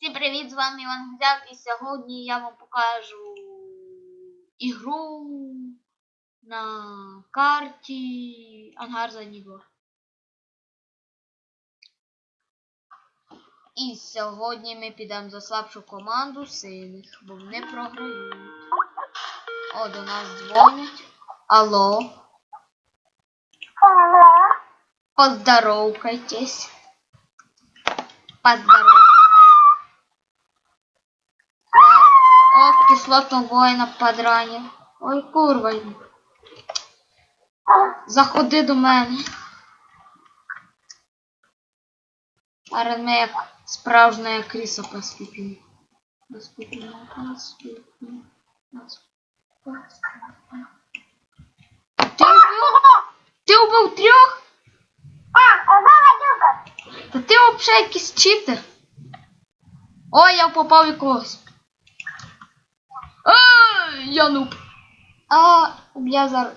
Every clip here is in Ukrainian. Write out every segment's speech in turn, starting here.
Всім привіт, з вами Іван Гузяк і сьогодні я вам покажу ігру на карті Ангар Задній двор. І сьогодні ми підемо за слабшу команду синих, бо вони програють. О, до нас дзвонять. Алло. Поздоровкайтесь. Поздоровкайтесь. О, кислотного воїна подранив. Ой, курва. Заходи до мене. Ми як справжня кріса поступимо. Поступимо, поступимо. поступимо. Ти убив? Ти убив трьох? Та ти взагалі якийсь читер. Ой, я попав якогось. Я нуб. А, зараз.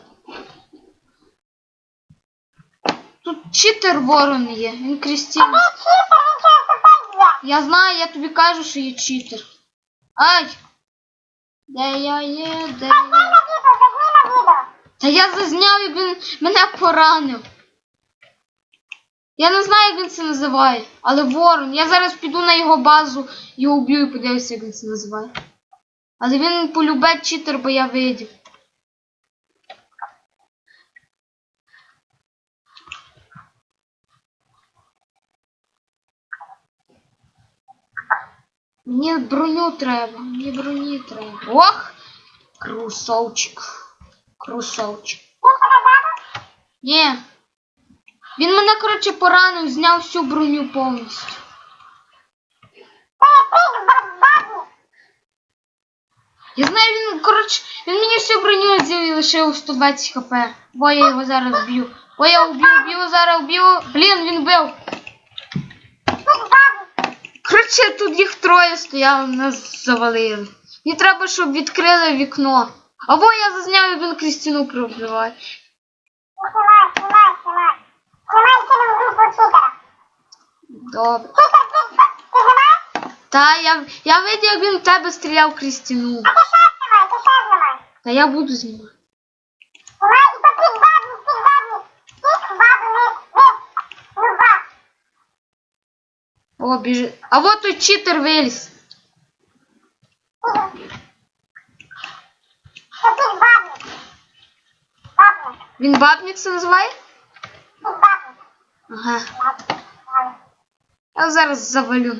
Тут читер ворон є, він Крістіна. Я знаю, я тобі кажу, що є читер. Ай! Де я є, де я? Та я зазняв і він мене поранив. Я не знаю, як він це називає, але ворон. Я зараз піду на його базу і уб'ю і подивлюся, як він це називає. Але він полюбе читер, бо я видів. Мені броню треба, мені броні треба. Ох! Крусовчик. Крусовчик. Ні. Він мене, коротше, поранив, зняв всю броню повністю. Я знаю, він, коротше, він мені всю броню і лишив 120 хп. Бо я його зараз вб'ю. Бо я вб'ю, вб'ю, зараз вб'ю. Блін, він вбив. Коротше, тут їх троє стояло, нас завалили. Мені треба, щоб відкрили вікно. Або я зазняв, як він Крістіну пробиває. Добре. Та я, я видів, як він в тебе стріляв Крістіну. Та я буду знімати. О, біжи. А вот тут читер виліз. Він бабник це називає? Ага. Я зараз завалю.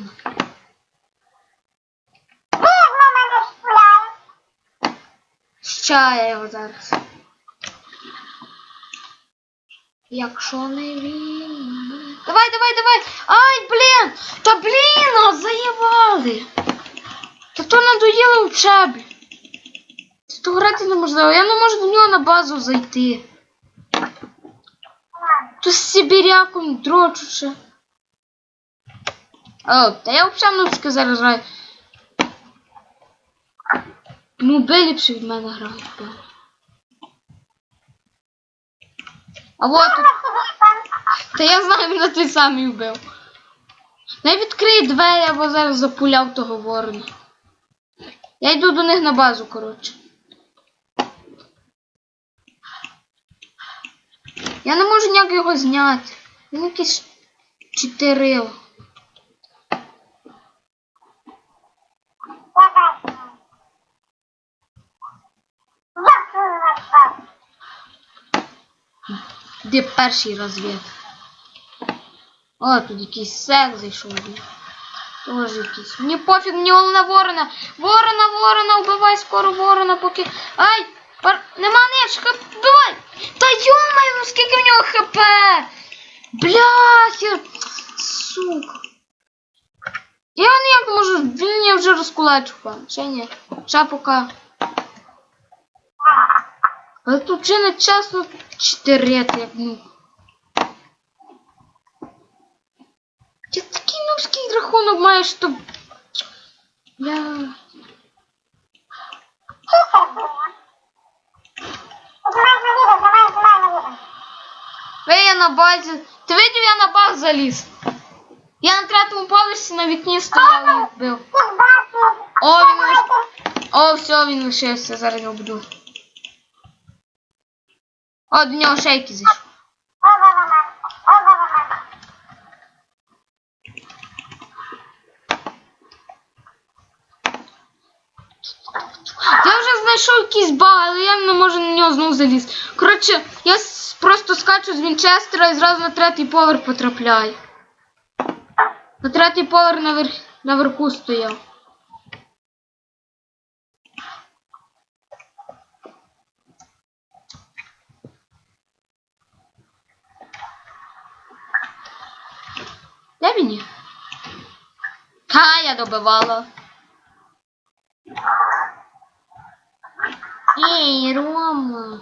Ща я його зараз. Якщо не він. Давай, давай, давай! Ай, блін! Та блін, а заїбали! Та то надоїли учебі. То грати неможливо. Я не можу до нього на базу зайти. То з сибіряком дрочуче. О, та я взагалі нубське зараз граю. Ну, ліпше від мене грають. певно. А вот. Та я знаю, на той самий вбив. Не відкрий двері, або зараз запуляв того ворона. Я йду до них на базу, коротше. Я не можу ніяк його зняти. Він якийсь чотирило. Де перший розвід? О, тут якийсь сек зайшов. Тоже якийсь. Мені пофіг, мені головне ворона. Ворона, ворона, вбивай скоро ворона, поки. Ай! Пар... Нема нічка, вбивай! Та йомай, ну скільки в нього хп! Бляхи! Сука. Я ніяк можу, він вже розкулачив, пан. Ще ні. Ще пока. Але тут вже не чесно чотирити, як ну. Я такий нубський рахунок маю, що... Я... Ви я на базі. Ти видів, я на баз заліз. Я на третьому поверсі на вікні стояв і їх бив. Ти ж бачиш. О, він лиш... О, все, він лишився, зараз його буду. О, до нього шейки. Ова-ва-ва. Я вже знайшов якийсь баг, але я не можу на нього знову залізти. Коротше, я просто скачу з Вінчестера і зразу на третій поверх потрапляю. На третій поверх навер... наверху стояв. Є? Ха, я добивала. Ей, Рома.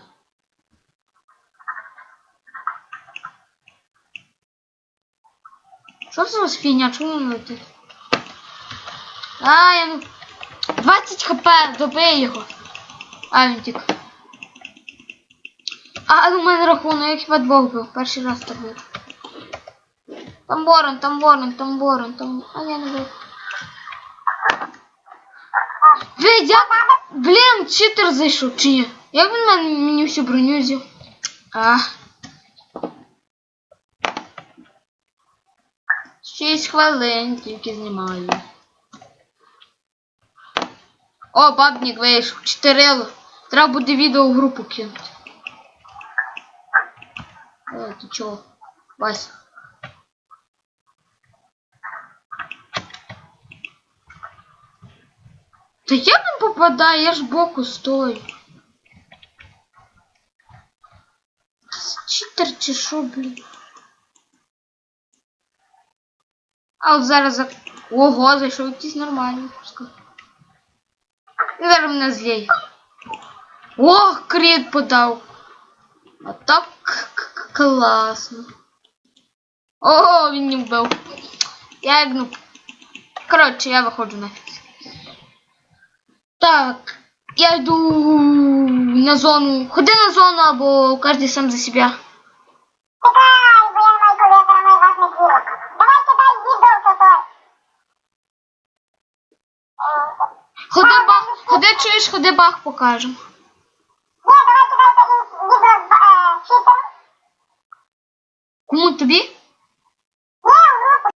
Що це за фігня? Чому летить? А, я не... 20 хп, добий його. А, він тік. А, у мене рахунок, я хіба двох був. Перший раз так був. Там ворон, там ворон, там ворон, там... А я не був. Блядь, як... Блін, читер зайшов, чи ні? Як він мене, мені всю броню взяв? А. Шість хвилин тільки знімаю. О, бабник вийшов. Чотирило. Треба буде відео в групу кинути. Е, ти чого? Вася. Та як він попадає? Я ж боку стою. Читер чи що, блін? А от зараз за... Ого, зайшов якийсь нормальний пускай. Зараз мене зліє. Ох, кріт подав. А так класно. Ого, він не вбив. Я як ну. Коротше, я виходжу нафіг. Так, я йду на зону. Ходи на зону або кожен сам за себе. Чекай, бо я коли я. Давай кидай. Ходи бах, ходи чуєш, ходи бах покажемо. Ні, давай кидай е. Кому тобі?